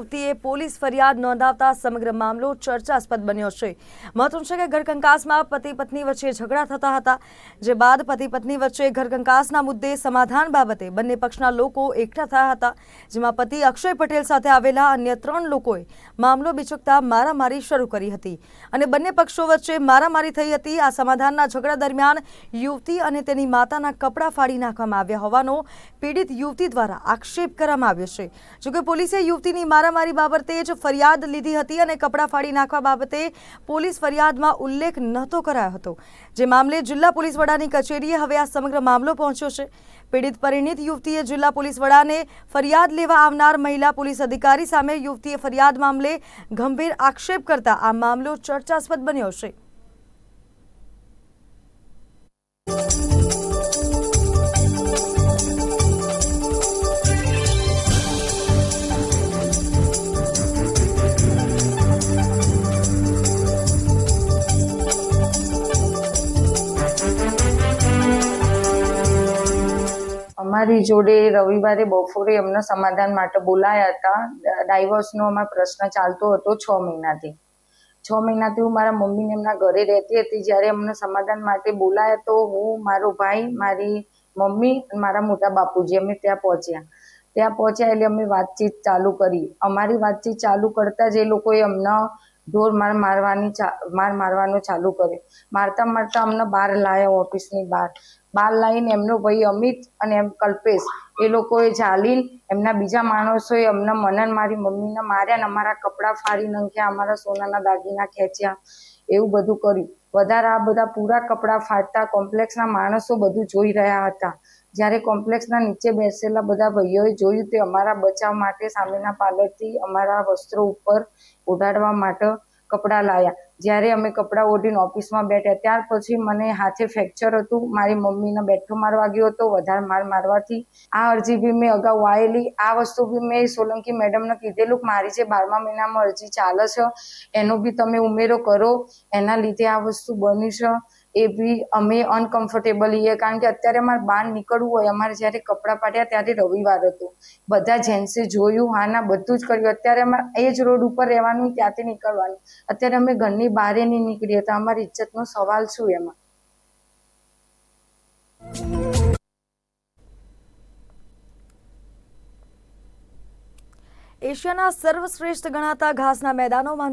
યુવતીએ પોલીસ ફરિયાદ નોંધાવતા સમગ્ર મામલો ચર્ચાસ્પદ બન્યો છે. મહત્વનું છે કે ઘરકંકાસમાં પતિ પત્ની વચ્ચે ઝઘડા થતા હતા, જે બાદ પતિ પત્ની વચ્ચે ઘરકંકાસના મુદ્દે સમાધાન બાબતે બંને પક્ષના લોકો એકઠા થયા હતા, જેમાં પતિ અક્ષય પટેલ સાથે આવેલા અન્ય ત્રણ લોકોએ મામલો બિચકતા મારામારી શરૂ કરી હતી અને બંને પક્ષો વચ્ચે મારામારી થઈ હતી. આ સમાધાનના ઝઘડા દરમિયાન યુવતી અને તેની માતાના કપડાં ફાડી નાખવામાં આવ્યા હોવાનો પીડિત યુવતી દ્વારા આક્ષેપ કરવામાં આવ્યો છે. જોકે પોલીસે યુવતીની મારામારી બાબતે જ ફરિયાદ લીધી હતી અને કપડાં ફાડી નાખવા બાબતે પોલીસ ફરિયાદમાં ઉલ્લેખ નહોતો કરાયો હતો. જે મામલે જિલ્લા પોલીસ વડાની કચેરીએ હવે આ સમગ્ર મામલો પહોંચ્યો છે. પીડિત પરિણીત યુવતીએ જિલ્લા પોલીસ વડાને ફરિયાદ લેવા આવનાર મહિલા પોલીસ અધિકારી સામે યુવતીએ ફરિયાદ મામલે ગંભીર આક્ષેપ કરતા આ મામલો ચર્ચાસ્પદ બન્યો છે. અમારી જોડે રવિવારે, બપોરે એમના સમાધાન માટે બોલાયા હતા. ડાયવોર્સનો અમારો પ્રશ્ન ચાલતો હતો છ મહિનાથી. છ મહિનાથી હું મારા મમ્મીને એમના ઘરે રહેતી હતી. જ્યારે અમને સમાધાન માટે બોલાયા તો હું, મારો ભાઈ, મારી મમ્મી મારા મોટા બાપુજી, અમે ત્યાં પહોંચ્યા. ત્યાં પહોંચ્યા એટલે અમે વાતચીત ચાલુ કરી. અમારી વાતચીત ચાલુ કરતાં જ એ લોકોએ અમને ઢોર માર મારવાની માર મારવાનું ચાલુ કર્યું. મારતા મારતા અમને બહાર લાવ્યા ઓફિસની બહાર. બહાર લાવીને એમનો ભાઈ અમિત અને એમ કલ્પેશ. એ લોકોએ ચાલીને એમના બીજા માણસોએ અમને મનન મારી મમ્મીને માર્યા અને અમારા કપડાં ફાડી નાખ્યા, અમારા સોનાના દાગીના ખેંચ્યા, એવું બધું કર્યું. વધારે આ બધા પૂરા કપડાં ફાટતા કોમ્પ્લેક્સના માણસો બધું જોઈ રહ્યા હતા. જ્યારે કોમ્પ્લેક્સના નીચે બેસેલા બધા ભાઈઓએ જોયું તે અમારા બચાવ માટે સામેના પાલરથી અમારા વસ્ત્રો ઉપર ઓઢાડવા માટે કપડાં લાવ્યા જ્યારે અમે કપડાં ઓઢીને ઓફિસમાં બેઠા, ત્યાર પછી મને હાથે ફ્રેક્ચર હતું. મારી મમ્મીને બેઠો માર વાગ્યો હતો, વધારે માર મારવાથી. આ અરજી બી મેં અગાઉ આવેલી આ વસ્તુ બી મેં સોલંકી મેડમને કીધેલું મારી જે બારમા મહિનામાં અરજી ચાલે છે, એનો બી તમે ઉમેરો કરો. એના લીધે આ વસ્તુ બની છે. એ બી અમે અનકમ્ફર્ટેબલ છીએ કારણ કે અત્યારે અમારે બહાર નીકળવું હોય, અમારે જ્યારે કપડાં પાડ્યા ત્યારે રવિવાર હતું. બધા જેન્ટ્સે જોયું, હા, ના, બધું જ કર્યું. અત્યારે અમારે એ જ રોડ ઉપર રહેવાનું, ત્યાંથી નીકળવાનું. અત્યારે અમે ઘરની બહાર નહીં નીકળીએ, તો અમારી ઇજ્જતનો સવાલ શું એમાં? એશિયાના સર્વશ્રેષ્ઠ ગણાતા ઘાસના મેદાનોમાં